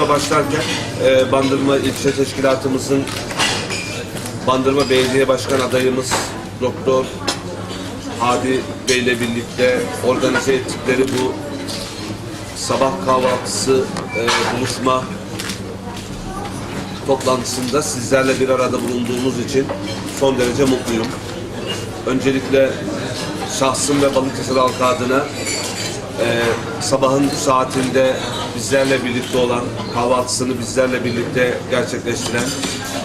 başlarken e, Bandırma İlçe Teşkilatımızın Bandırma Belediye Başkan adayımız Doktor Hadi Bey ile birlikte organize ettikleri bu sabah kahvaltısı e, buluşma toplantısında sizlerle bir arada bulunduğumuz için son derece mutluyum. Öncelikle şahsım ve Balıkesir halkı adına e, sabahın saatinde bizlerle birlikte olan, kahvaltısını bizlerle birlikte gerçekleştiren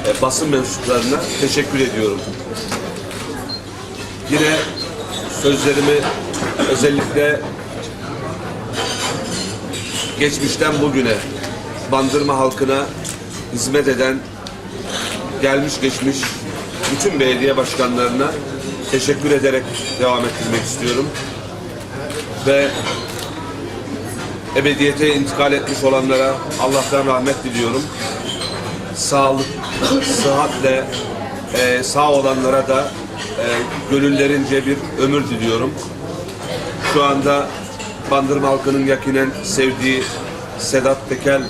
e, basın mensuplarına teşekkür ediyorum. Yine sözlerimi özellikle geçmişten bugüne Bandırma halkına hizmet eden gelmiş geçmiş bütün belediye başkanlarına teşekkür ederek devam ettirmek istiyorum. Ve ebediyete intikal etmiş olanlara Allah'tan rahmet diliyorum. Sağlık, sıhhatle e, sağ olanlara da e, gönüllerince bir ömür diliyorum. Şu anda Bandırma halkının yakinen sevdiği Sedat Pekel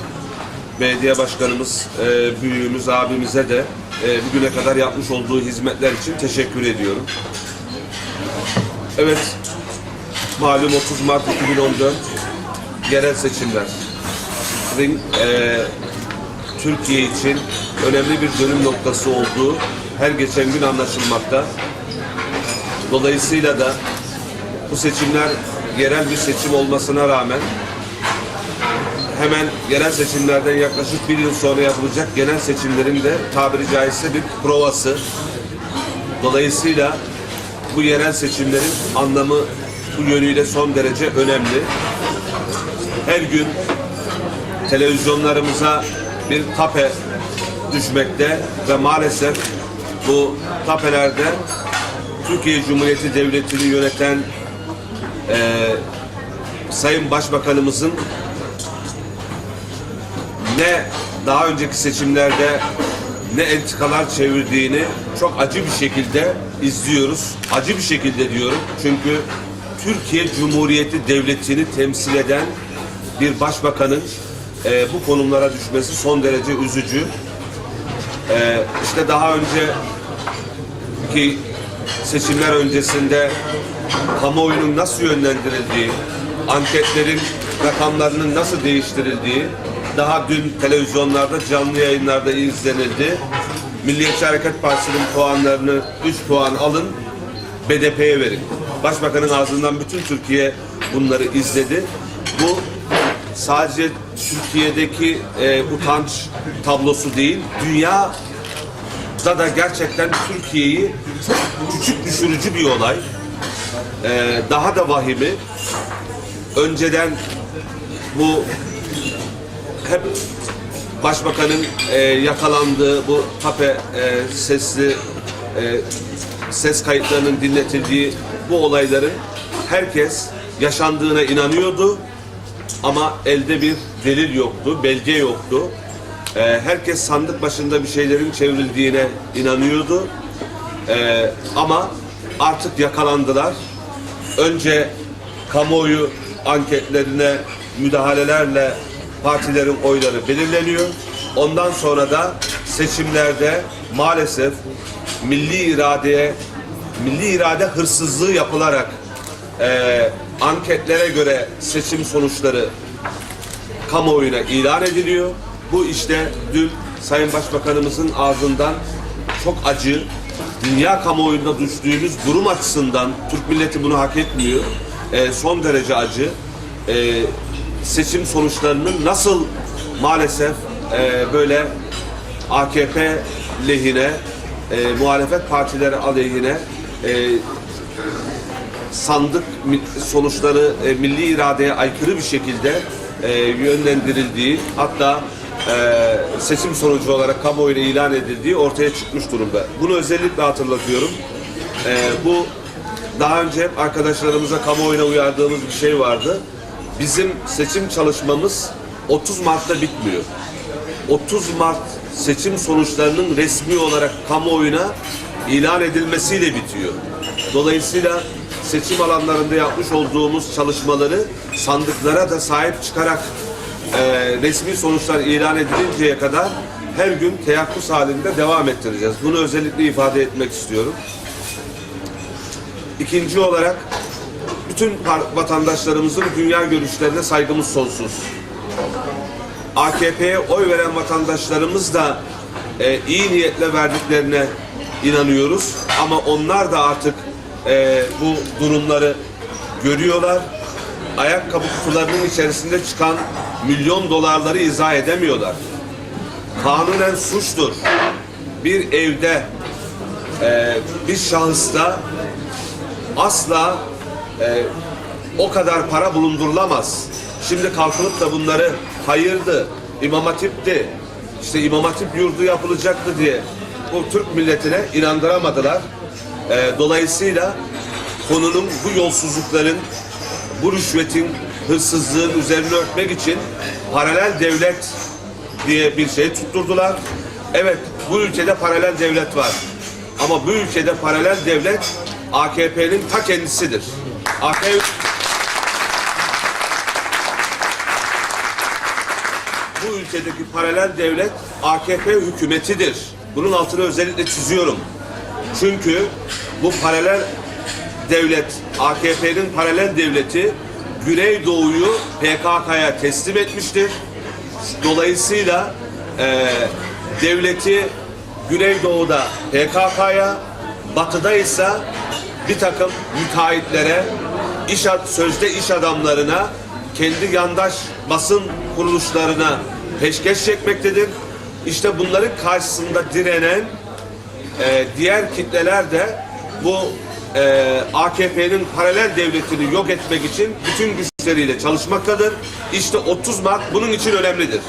belediye başkanımız, e, büyüğümüz, abimize de e, bugüne kadar yapmış olduğu hizmetler için teşekkür ediyorum. Evet, malum 30 Mart 2014 yerel seçimlerin e, Türkiye için önemli bir dönüm noktası olduğu her geçen gün anlaşılmakta. Dolayısıyla da bu seçimler yerel bir seçim olmasına rağmen hemen yerel seçimlerden yaklaşık bir yıl sonra yapılacak genel seçimlerin de tabiri caizse bir provası. Dolayısıyla bu yerel seçimlerin anlamı bu yönüyle son derece önemli. Her gün televizyonlarımıza bir tape düşmekte ve maalesef bu tapelerde Türkiye Cumhuriyeti Devleti'ni yöneten eee Sayın Başbakanımızın ne daha önceki seçimlerde ne entikalar çevirdiğini çok acı bir şekilde izliyoruz. Acı bir şekilde diyorum. Çünkü Türkiye Cumhuriyeti Devleti'ni temsil eden bir başbakanın e, bu konumlara düşmesi son derece üzücü. E, işte daha önceki seçimler öncesinde kamuoyunun nasıl yönlendirildiği, anketlerin rakamlarının nasıl değiştirildiği daha dün televizyonlarda canlı yayınlarda izlenildi. Milliyetçi Hareket Partisi'nin puanlarını 3 puan alın, BDP'ye verin. Başbakanın ağzından bütün Türkiye bunları izledi. Bu sadece Türkiye'deki e, utanç tablosu değil, dünya da da gerçekten Türkiye'yi küçük düşürücü bir olay. Ee, daha da vahimi önceden bu hep başbakanın e, yakalandığı bu tape e, sesli e, ses kayıtlarının dinletildiği bu olayların herkes yaşandığına inanıyordu ama elde bir delil yoktu, belge yoktu. E, herkes sandık başında bir şeylerin çevrildiğine inanıyordu. E, ama artık yakalandılar. Önce kamuoyu anketlerine müdahalelerle partilerin oyları belirleniyor. Ondan sonra da seçimlerde maalesef milli iradeye, milli irade hırsızlığı yapılarak e, anketlere göre seçim sonuçları kamuoyuna ilan ediliyor. Bu işte dün Sayın Başbakanımızın ağzından çok acı, dünya kamuoyunda düştüğümüz durum açısından Türk milleti bunu hak etmiyor. E, son derece acı. E, seçim sonuçlarının nasıl maalesef e, böyle AKP lehine, e, muhalefet partileri aleyhine e, sandık sonuçları e, milli iradeye aykırı bir şekilde e, yönlendirildiği hatta e, seçim sonucu olarak kamuoyuna ilan edildiği ortaya çıkmış durumda. Bunu özellikle hatırlatıyorum. E, bu daha önce hep arkadaşlarımıza kamuoyuna uyardığımız bir şey vardı. Bizim seçim çalışmamız 30 Mart'ta bitmiyor. 30 Mart seçim sonuçlarının resmi olarak kamuoyuna ilan edilmesiyle bitiyor. Dolayısıyla seçim alanlarında yapmış olduğumuz çalışmaları sandıklara da sahip çıkarak e, resmi sonuçlar ilan edilinceye kadar her gün teyakkuz halinde devam ettireceğiz. Bunu özellikle ifade etmek istiyorum. İkinci olarak bütün vatandaşlarımızın dünya görüşlerine saygımız sonsuz. AKP'ye oy veren vatandaşlarımız da e, iyi niyetle verdiklerine inanıyoruz. Ama onlar da artık e, bu durumları görüyorlar. Ayakkabı kutularının içerisinde çıkan milyon dolarları izah edemiyorlar. Kanunen suçtur. Bir evde e, bir şahısta asla e, o kadar para bulundurulamaz. Şimdi kalkılıp da bunları hayırdı, İmam Hatip'ti, işte İmam Hatip yurdu yapılacaktı diye bu Türk milletine inandıramadılar. E, dolayısıyla konunun bu yolsuzlukların, bu rüşvetin, hırsızlığın üzerine örtmek için paralel devlet diye bir şey tutturdular. Evet, bu ülkede paralel devlet var. Ama bu ülkede paralel devlet AKP'nin ta kendisidir. AKP bu ülkedeki paralel devlet AKP hükümetidir. Bunun altını özellikle çiziyorum. Çünkü bu paralel devlet, AKP'nin paralel devleti Güneydoğu'yu PKK'ya teslim etmiştir. Dolayısıyla eee, devleti Güneydoğu'da PKK'ya, Batı'da ise bir takım müteahhitlere, iş sözde iş adamlarına, kendi yandaş basın kuruluşlarına peşkeş çekmektedir. İşte bunların karşısında direnen e, diğer kitleler de bu e, AKP'nin paralel devletini yok etmek için bütün güçleriyle çalışmaktadır. İşte 30 Mart bunun için önemlidir.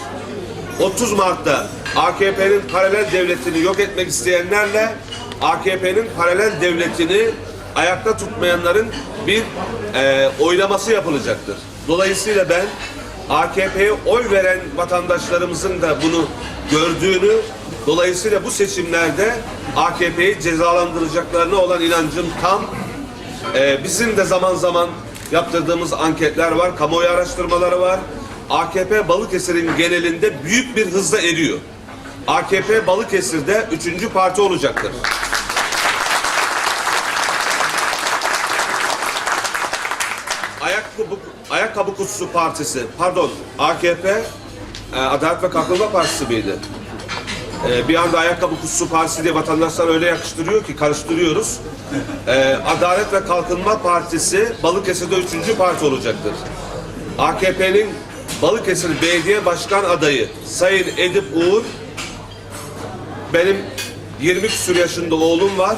30 Mart'ta AKP'nin paralel devletini yok etmek isteyenlerle AKP'nin paralel devletini ayakta tutmayanların bir e, oylaması yapılacaktır. Dolayısıyla ben AKP'ye oy veren vatandaşlarımızın da bunu gördüğünü, dolayısıyla bu seçimlerde AKP'yi cezalandıracaklarına olan inancım tam. Ee, bizim de zaman zaman yaptırdığımız anketler var, kamuoyu araştırmaları var. AKP Balıkesir'in genelinde büyük bir hızla eriyor. AKP Balıkesir'de üçüncü parti olacaktır. Ayakkabı, Ayakkabı Kutusu Partisi, pardon AKP e, Adalet ve Kalkınma Partisi miydi? E, bir anda Ayakkabı Kutusu Partisi diye vatandaşlar öyle yakıştırıyor ki karıştırıyoruz. E, Adalet ve Kalkınma Partisi Balıkesir'de üçüncü parti olacaktır. AKP'nin Balıkesir Belediye Başkan adayı Sayın Edip Uğur benim 20 küsur yaşında oğlum var.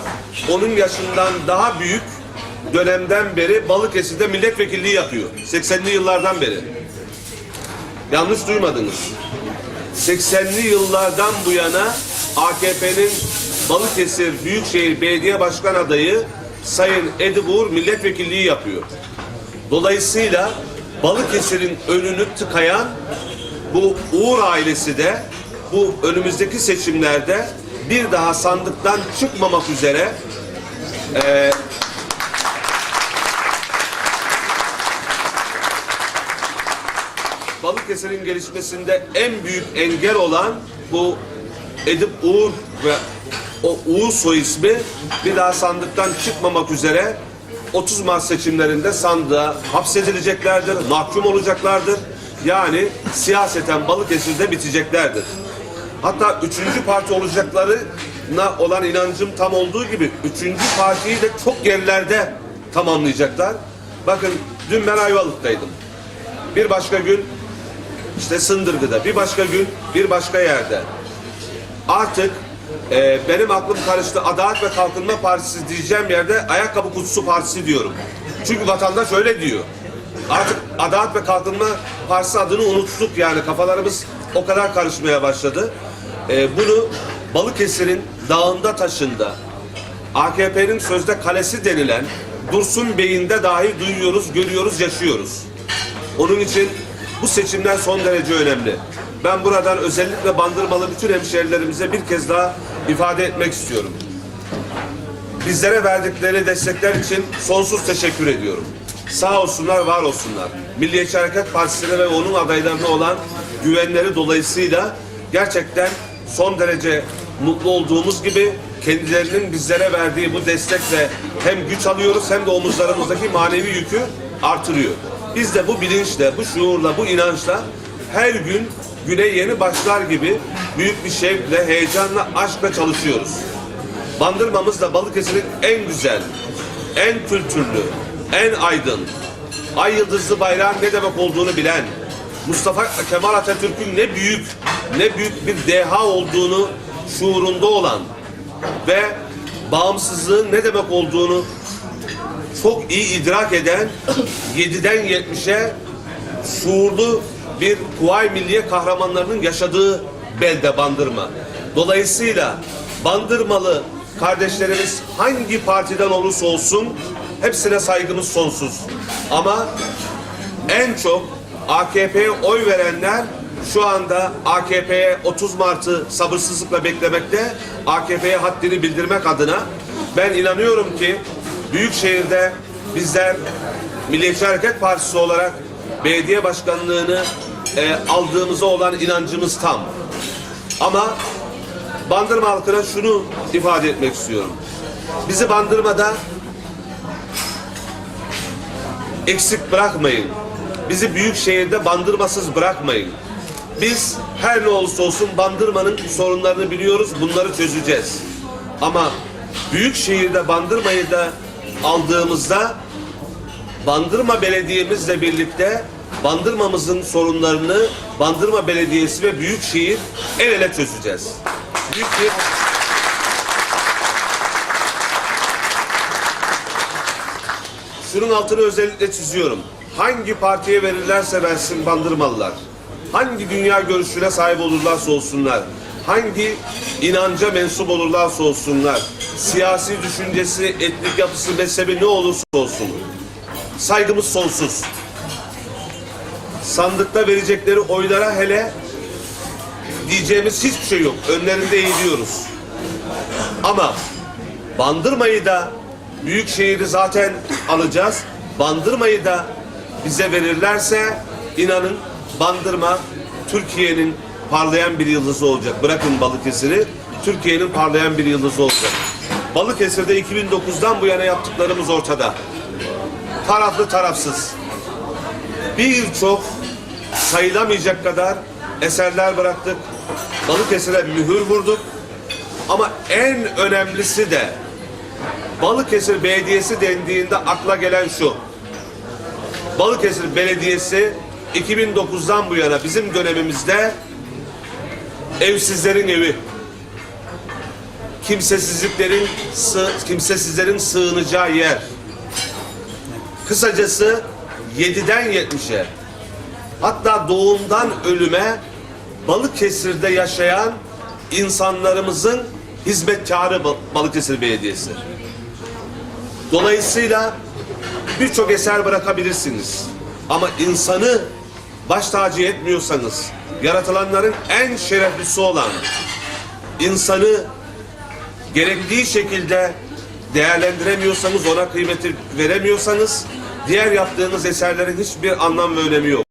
Onun yaşından daha büyük dönemden beri Balıkesir'de milletvekilliği yapıyor. 80'li yıllardan beri. Yanlış duymadınız. 80'li yıllardan bu yana AKP'nin Balıkesir Büyükşehir Belediye Başkan adayı Sayın Edip Uğur milletvekilliği yapıyor. Dolayısıyla Balıkesir'in önünü tıkayan bu Uğur ailesi de bu önümüzdeki seçimlerde bir daha sandıktan çıkmamak üzere e, Balıkesir'in gelişmesinde en büyük engel olan bu Edip Uğur ve o Uğur soy ismi bir daha sandıktan çıkmamak üzere 30 Mart seçimlerinde sandığa hapsedileceklerdir, mahkum olacaklardır. Yani siyaseten Balıkesir'de biteceklerdir. Hatta üçüncü parti olacaklarına olan inancım tam olduğu gibi üçüncü partiyi de çok gerilerde tamamlayacaklar. Bakın dün ben Ayvalık'taydım. Bir başka gün işte Sındırgı'da, bir başka gün bir başka yerde. Artık e, benim aklım karıştı. Adalet ve Kalkınma Partisi diyeceğim yerde Ayakkabı Kutusu Partisi diyorum. Çünkü vatandaş öyle diyor. Artık Adalet ve Kalkınma Partisi adını unuttuk yani kafalarımız o kadar karışmaya başladı. E, bunu Balıkesir'in dağında taşında AKP'nin sözde kalesi denilen Dursun Bey'inde dahi duyuyoruz, görüyoruz, yaşıyoruz. Onun için bu seçimler son derece önemli. Ben buradan özellikle bandırmalı bütün hemşehrilerimize bir kez daha ifade etmek istiyorum. Bizlere verdikleri destekler için sonsuz teşekkür ediyorum. Sağ olsunlar, var olsunlar. Milliyetçi Hareket Partisi'ne ve onun adaylarına olan güvenleri dolayısıyla gerçekten son derece mutlu olduğumuz gibi kendilerinin bizlere verdiği bu destekle hem güç alıyoruz hem de omuzlarımızdaki manevi yükü artırıyor. Biz de bu bilinçle, bu şuurla, bu inançla her gün güne yeni başlar gibi büyük bir şevkle, heyecanla, aşkla çalışıyoruz. Bandırmamız da Balıkesir'in en güzel, en kültürlü, en aydın, ay yıldızlı bayrağın ne demek olduğunu bilen, Mustafa Kemal Atatürk'ün ne büyük, ne büyük bir deha olduğunu şuurunda olan ve bağımsızlığın ne demek olduğunu çok iyi idrak eden 7'den 70'e şuurlu bir Kuvayi Milliye kahramanlarının yaşadığı belde Bandırma. Dolayısıyla Bandırmalı kardeşlerimiz hangi partiden olursa olsun hepsine saygımız sonsuz. Ama en çok AKP'ye oy verenler şu anda AKP'ye 30 Mart'ı sabırsızlıkla beklemekte. AKP'ye haddini bildirmek adına ben inanıyorum ki Büyükşehir'de bizler Milliyetçi Hareket Partisi olarak belediye başkanlığını e, aldığımıza olan inancımız tam. Ama Bandırma halkına şunu ifade etmek istiyorum. Bizi Bandırma'da eksik bırakmayın. Bizi büyük şehirde bandırmasız bırakmayın. Biz her ne olursa olsun bandırmanın sorunlarını biliyoruz, bunları çözeceğiz. Ama büyük şehirde bandırmayı da aldığımızda Bandırma Belediye'mizle birlikte Bandırmamızın sorunlarını Bandırma Belediyesi ve Büyükşehir el ele çözeceğiz. Büyük bir Şunun altını özellikle çiziyorum. Hangi partiye verirlerse versin bandırmalılar. Hangi dünya görüşüne sahip olurlarsa olsunlar. Hangi inanca mensup olurlarsa olsunlar. Siyasi düşüncesi, etnik yapısı, mezhebi ne olursa olsun. Saygımız sonsuz. Sandıkta verecekleri oylara hele diyeceğimiz hiçbir şey yok. Önlerinde eğiliyoruz. Ama Bandırmayı da Büyükşehir'i zaten alacağız. Bandırmayı da bize verirlerse inanın Bandırma Türkiye'nin parlayan bir yıldızı olacak. Bırakın Balıkesir'i Türkiye'nin parlayan bir yıldızı olacak. Balıkesir'de 2009'dan bu yana yaptıklarımız ortada. Taraflı tarafsız. Birçok sayılamayacak kadar eserler bıraktık. Balıkesir'e mühür vurduk. Ama en önemlisi de Balıkesir Belediyesi dendiğinde akla gelen şu. Balıkesir Belediyesi 2009'dan bu yana bizim dönemimizde evsizlerin evi, kimsesizliklerin sığ, kimsesizlerin sığınacağı yer. Kısacası 7'den 70'e hatta doğumdan ölüme Balıkesir'de yaşayan insanlarımızın hizmetkarı Bal- Balıkesir Belediyesi. Dolayısıyla birçok eser bırakabilirsiniz. Ama insanı baş tacı etmiyorsanız, yaratılanların en şereflisi olan insanı gerektiği şekilde değerlendiremiyorsanız, ona kıymeti veremiyorsanız, diğer yaptığınız eserlerin hiçbir anlam ve önemi yok.